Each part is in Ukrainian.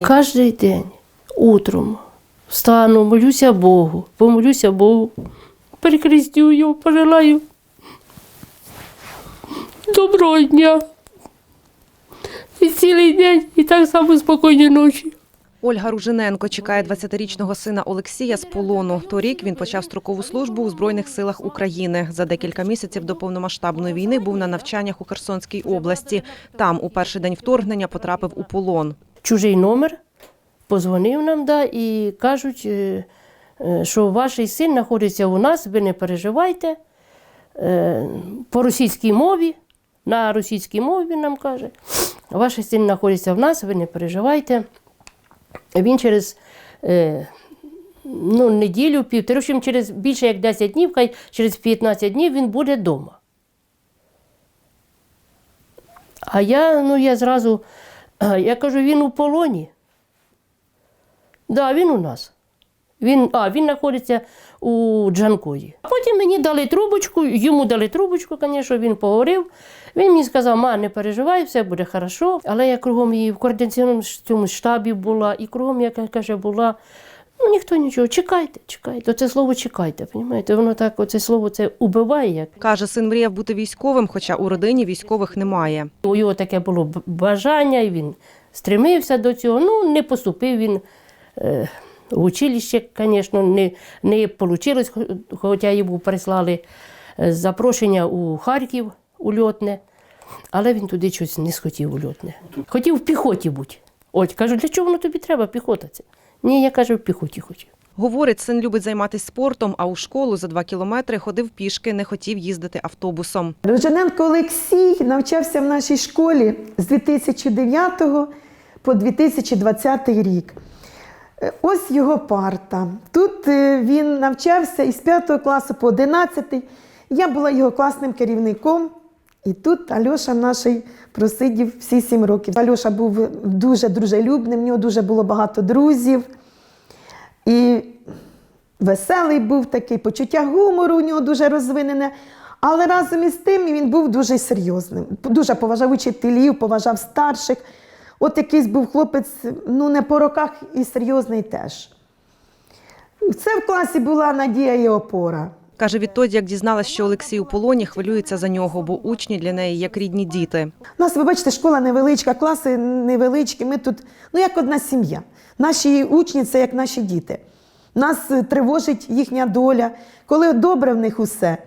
Кожний день утром встану, молюся Богу, помолюся Богу, перехрестю його, пожелаю доброго дня. І цілий день, і так само спокійні ночі. Ольга Ружиненко чекає 20-річного сина Олексія з полону. Торік він почав строкову службу у Збройних силах України. За декілька місяців до повномасштабної війни був на навчаннях у Херсонській області. Там у перший день вторгнення потрапив у полон. Чужий номер, позвонив нам, да, і кажуть, е, е, що ваш син знаходиться у нас, ви не переживайте. Е, По російській мові, на російській мові він нам каже, ваш син знаходиться в нас, ви не переживайте. Він через ну, неділю, півтори, общем, через більше як 10 днів, хай через 15 днів він буде вдома. А я, ну, я зразу, я кажу, він у полоні. Так, да, він у нас. Він, а, він знаходиться у Джанкої. А потім мені дали трубочку, йому дали трубочку, звісно, він поговорив. Він мені сказав, ма, не переживай, все буде хорошо. Але я кругом і в координаційному штабі була, і кругом, як каже, була. Ну, ніхто нічого, чекайте, чекайте. Оце слово чекайте, розумієте? Воно так, оце слово це убиває. Як. Каже, син мріяв бути військовим, хоча у родині військових немає. У його таке було бажання, і він стремився до цього. Ну, не поступив він е, в училище, звісно, не, не вийшло, хоча йому прислали е, запрошення у Харків у льотне, але він туди щось не схотів у льотне. Хотів в піхоті бути. От, кажу, для чого воно тобі треба, піхота це? Ні, я кажу, в піхоті хочу. Говорить, син любить займатися спортом, а у школу за два кілометри ходив пішки, не хотів їздити автобусом. Рожененко Олексій навчався в нашій школі з 2009 по 2020 рік. Е, Ось його парта. Тут е, він навчався із 5 класу по 11. Я була його класним керівником. І тут Альоша наш просидів всі 7 років. Альоша був дуже дружелюбним, в нього дуже було багато друзів. І веселий був такий, почуття гумору у нього дуже розвинене. Але разом із тим він був дуже серйозним. Дуже поважав учителів, поважав старших. От якийсь був хлопець, ну не по роках і серйозний теж. Це в класі була надія і опора. Каже, відтоді, як дізналась, що Олексій у полоні, хвилюється за нього, бо учні для неї як рідні діти. У нас, ви бачите, школа невеличка, класи невеличкі. Ми тут, ну як одна сім'я. Наші учні це як наші діти. Нас е, тривожить їхня доля. Коли добре в них усе,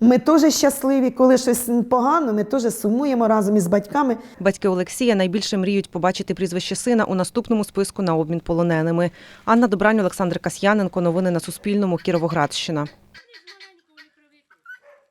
ми теж щасливі. Коли щось погано, ми теж сумуємо разом із батьками. Батьки Олексія найбільше мріють побачити прізвище сина у наступному списку на обмін полоненими. Анна Добрань, Олександр Касьяненко. Новини на Суспільному. Кіровоградщина.